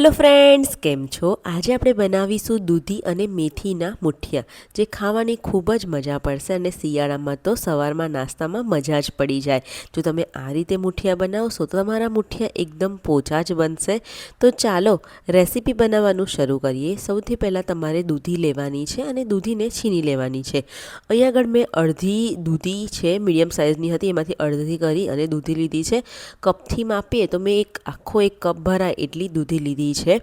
Hello friends કેમ છો? આજે આપણે બનાવીશું દૂધી અને મેથીના મુઠિયા, જે ખાવાની ખૂબ જ મજા પડશે અને શિયાળામાં તો સવારમાં નાસ્તામાં મજા જ પડી જાય. જો તમે આ રીતે મુઠિયા બનાવશો, તો તમારા મુઠિયા એકદમ પોચા જ બનશે. તો ચાલો, રેસીપી બનાવવાનું શરૂ કરીએ. સૌથી પહેલાં તમારે દૂધી લેવાની છે અને દૂધીને છીની લેવાની છે. અહીંયા આગળ મેં અડધી દૂધી છે, મીડિયમ સાઇઝની હતી, એમાંથી અડધી કરી અને દૂધી લીધી છે. કપથી માપીએ તો મેં એક, આખો એક કપ ભરાય એટલી દૂધી લીધી છે.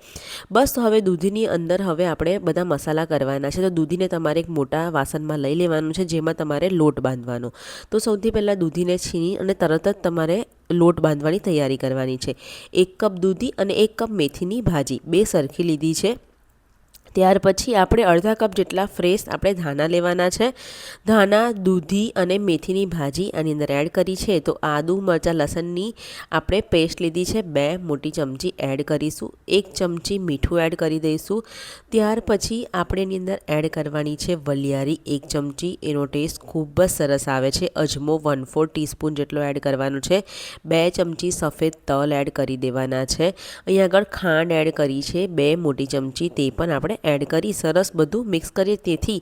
બસ તો હવે દૂધીની અંદર હવે આપણે બધા મસાલા કરવાના છે. તો દૂધીને તમારે એક મોટા વાસણમાં લઈ લેવાનું છે, જેમાં તમારે લોટ બાંધવાનો. તો સૌથી પહેલાં દૂધીને છીની અને તરત જ તમારે લોટ બાંધવાની તૈયારી કરવાની છે. એક કપ દૂધી અને એક કપ મેથીની ભાજી. બે સરખી લીધી છે. ત્યાર પછી આપણે અડધા કપ જેટલા ફ્રેશ આપણે ધાના લેવાના છે. ધાના દૂધી અને મેથીની ભાજી આની અંદર એડ કરી છે. તો આદુ, મરચાં, લસણની આપણે પેસ્ટ લીધી છે. બે મોટી ચમચી એડ કરીશું. એક ચમચી મીઠું એડ કરી દઈશું. ત્યાર પછી આપણે એની અંદર એડ કરવાની છે વલિયારી. એક ચમચી, એનો ટેસ્ટ ખૂબ જ સરસ આવે છે. અજમો વન ફોર ટીસ્પૂન જેટલો એડ કરવાનો છે. બે ચમચી સફેદ તલ એડ કરી દેવાના છે. અહીં આગળ ખાંડ એડ કરી છે. બે મોટી ચમચી તે પણ આપણે એડ કરી, સરસ બધું મિક્સ કરીએ. તેથી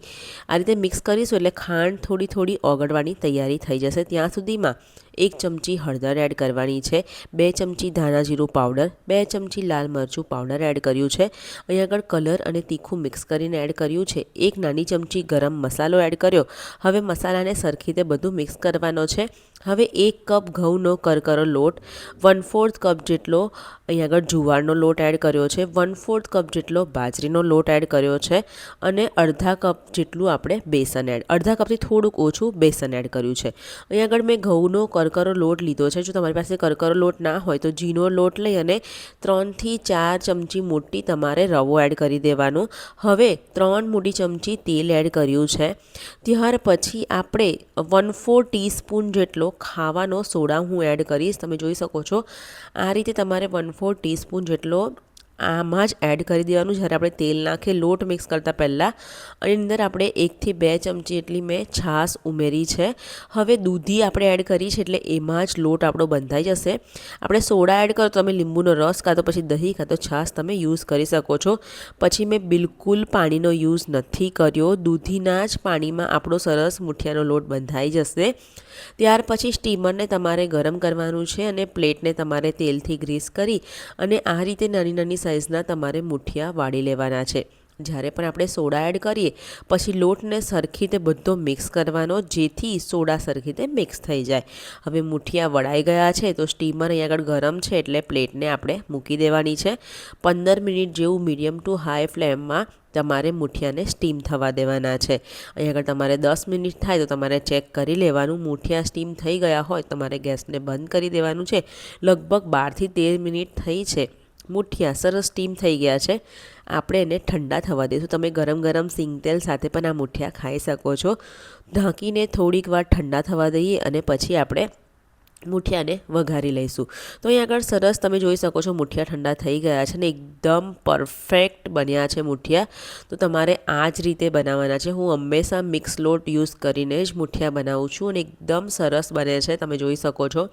આ રીતે મિક્સ કરીશું એટલે ખાંડ થોડી થોડી ઓગળવાની તૈયારી થઈ જશે ત્યાં સુધીમાં. એક ચમચી હળદર એડ કરવાની છે, બે ચમચી ધાણા જીરું પાવડર, બે ચમચી લાલ મરચું પાવડર એડ કર્યું છે. અહીં આગળ કલર અને તીખું મિક્સ કરીને એડ કર્યું છે. એક નાની ચમચી ગરમ મસાલો એડ કર્યો. હવે મસાલાને સરખી રીતે બધું મિક્સ કરવાનો છે. હવે એક કપ ઘઉંનો કરકરો લોટ, વન ફોર્થ કપ જેટલો અહીં આગળ જુવારનો લોટ એડ કર્યો છે, વન ફોર્થ કપ જેટલો બાજરીનો લોટ એડ કર્યો છે અને અડધા કપ જેટલું આપણે બેસન એડ, અડધા કપથી થોડુંક ઓછું બેસન એડ કર્યું છે. અહીં આગળ મેં ઘઉંનો કરકરો લોટ લીધો છે. જો તમારી પાસે કરકરો લોટ ના હોય તો ઝીણો લોટ લઈ અને ત્રણથી ચાર ચમચી મોટી તમારે રવો એડ કરી દેવાનો. હવે ત્રણ મોટી ચમચી તેલ એડ કર્યું છે. ત્યાર પછી આપણે વન ફોર ટીસ્પૂન જેટલો ખાવાનો સોડા હું એડ કરીશ. તમે જોઈ શકો છો. આ રીતે તમારે વન ફોર ટીસ્પૂન જેટલો આમાં જ એડ કરી દેવાનું. જ્યારે આપણે તેલ નાખીએ, લોટ મિક્સ કરતાં પહેલાં, અને અંદર આપણે એકથી બે ચમચી એટલી મેં છાશ ઉમેરી છે. હવે દૂધી આપણે એડ કરી છે, એટલે એમાં જ લોટ આપણો બંધાઈ જશે. આપણે સોડા એડ કરો તમે લીંબુનો રસ કાં તો પછી દહીં કાં તો છાશ તમે યુઝ કરી શકો છો. પછી મેં બિલકુલ પાણીનો યુઝ નથી કર્યો. દૂધીના જ પાણીમાં આપણો સરસ મુઠિયાનો લોટ બંધાઈ જશે. ત્યાર પછી સ્ટીમરને તમારે ગરમ કરવાનું છે અને પ્લેટને તમારે તેલથી ગ્રીસ કરી અને આ રીતે નાની નાની સાઇઝના તમારે મુઠિયા વાળી લેવાના છે. જ્યારે પણ આપણે સોડા એડ કરીએ, પછી લોટને સરખી રીતે બધો મિક્સ કરવાનો, જેથી સોડા સરખી રીતે મિક્સ થઈ જાય. હવે મુઠિયા વળાઈ ગયા છે, તો સ્ટીમર અહીં આગળ ગરમ છે, એટલે પ્લેટને આપણે મૂકી દેવાની છે. પંદર મિનિટ જેવું મીડિયમ ટુ હાઈ ફ્લેમમાં તમારે મૂઠિયાને સ્ટીમ થવા દેવાના છે. અહીં આગળ તમારે દસ મિનિટ થાય, તો તમારે ચેક કરી લેવાનું. મૂઠિયા સ્ટીમ થઈ ગયા હોય તમારે ગેસને બંધ કરી દેવાનું છે. લગભગ બારથી તેર મિનિટ થઈ છે. મુઠિયા, સરસ સ્ટીમ થઈ ગયા છે. આપણે એને ઠંડા થવા દઈશું. તમે ગરમ ગરમ સિંગતેલ સાથે પણ આ મૂઠિયા ખાઈ શકો છો. ઢાંકીને થોડીક વાર ઠંડા થવા દઈએ અને પછી આપણે મુઠિયાને વઘારી લઈશું. તો અહીં આગળ સરસ તમે જોઈ શકો છો મુઠિયા ઠંડા થઈ ગયા છે ને એકદમ પરફેક્ટ બન્યા છે મુઠિયા. તો તમારે આ જ રીતે બનાવવાના છે. હું હંમેશા મિક્સ લોટ યુઝ કરીને જ મુઠિયા બનાવું છું અને એકદમ સરસ બને છે. તમે જોઈ શકો છો.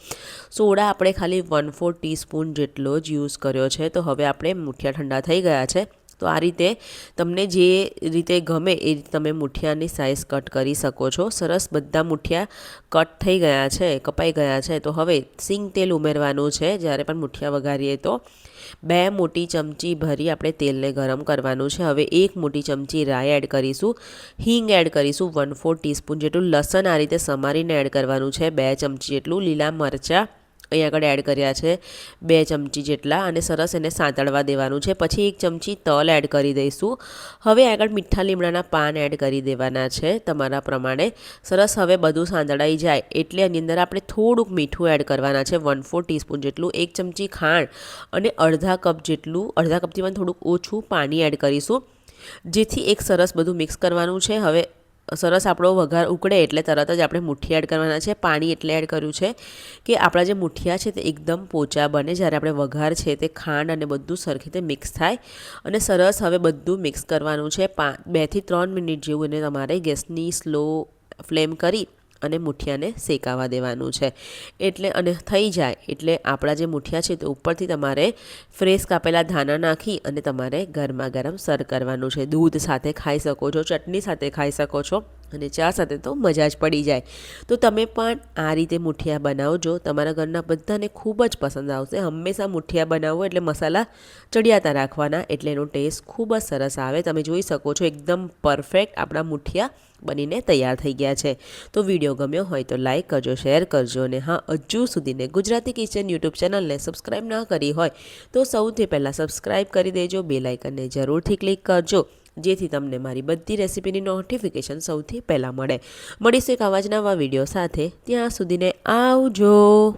સોડા આપણે ખાલી વન ફોર ટીસ્પૂન જેટલો જ યુઝ કર્યો છે. તો હવે આપણે મુઠિયા ઠંડા થઈ ગયા છે. તો આ રીતે તમને જે રીતે ગમે એ રીતે તમે મુઠિયાની સાઇઝ કટ કરી શકો છો. સરસ બધા મુઠિયા કટ થઈ ગયા છે, કપાઈ ગયા છે. તો હવે સિંગ તેલ ઉમેરવાનું છે. જ્યારે પણ મુઠિયા વઘારીએ તો બે મોટી ચમચી ભરી આપણે તેલને ગરમ કરવાનું છે. હવે એક મોટી ચમચી રાઈ એડ કરીશું. હિંગ એડ કરીશું વન ફોર ટીસ્પૂન જેટલું લસણ આ રીતે સમારીને એડ કરવાનું છે. બે ચમચી જેટલું લીલા મરચાં અહીં આગળ એડ કર્યા છે? બે ચમચી જેટલા અને સરસ એને સાંતળવા દેવાનું છે. પછી એક ચમચી તલ એડ કરી દઈશું. હવે આગળ મીઠા લીમડાના પાન એડ કરી દેવાના છે તમારા પ્રમાણે. સરસ હવે બધું સાંતળાઈ જાય એટલે એની અંદર આપણે થોડુંક મીઠું એડ કરવાના છે. વન ફોર ટીસ્પૂન જેટલું, એક ચમચી ખાંડ અને અડધા કપ જેટલું, અડધા કપથી પણ થોડુંક ઓછું પાણી એડ કરીશું. જેથી એક સરસ બધું મિક્સ કરવાનું છે. હવે સરસ આપણો વઘાર ઉકળે એટલે તરત જ આપણે મુઠ્ઠી એડ કરવાના છે. પાણી એટલે એડ કર્યું છે કે આપણા જે મુઠિયા છે તે એકદમ પોચા બને. જ્યારે આપણે વઘાર છે તે ખાંડ અને બધું સરખી રીતે મિક્સ થાય અને સરસ હવે બધું મિક્સ કરવાનું છે. પા બેથી ત્રણ મિનિટ જેવું એને તમારે ગેસની સ્લો ફ્લેમ કરી અને મુઠિયાને શેકાવા દેવાનું છે. એટલે અને થઈ જાય, એટલે આપણા જે મુઠિયા છે તે ઉપરથી તમારે ફ્રેશ કાપેલા ધાના નાખી અને તમારે ગરમા ગરમ સર્વ કરવાનું છે. દૂધ સાથે ખાઈ શકો છો, ચટણી સાથે ખાઈ શકો છો. અને ચા સાથે તો મજા જ પડી જાય. તો તમે પણ આ રીતે મુઠિયા બનાવજો. તમારા ઘરના બધાને ખૂબ જ પસંદ આવશે. હંમેશા મુઠિયા બનાવો એટલે મસાલા ચડિયાતા રાખવાના એટલે એનો ટેસ્ટ ખૂબ જ સરસ આવે. તમે જોઈ શકો છો એકદમ પરફેક્ટ આપણા મુઠિયા બનીને તૈયાર થઈ ગયા છે. તો વીડિયો ગમ્યો હોય તો લાઇક કરજો, શેર કરજો અને હા, હજુ સુધીને ગુજરાતી કિચન યુટ્યુબ ચેનલને સબસ્ક્રાઈબ ન કરી હોય તો સૌથી પહેલાં સબસ્ક્રાઈબ કરી દેજો બે લાઇકનને જરૂરથી ક્લિક કરજો. જેથી તમને મારી બધી રેસિપીની નોટિફિકેશન સૌથી પહેલાં મળે. મળીશું એક આવા વીડિયો સાથે. ત્યાં સુધીને આવજો.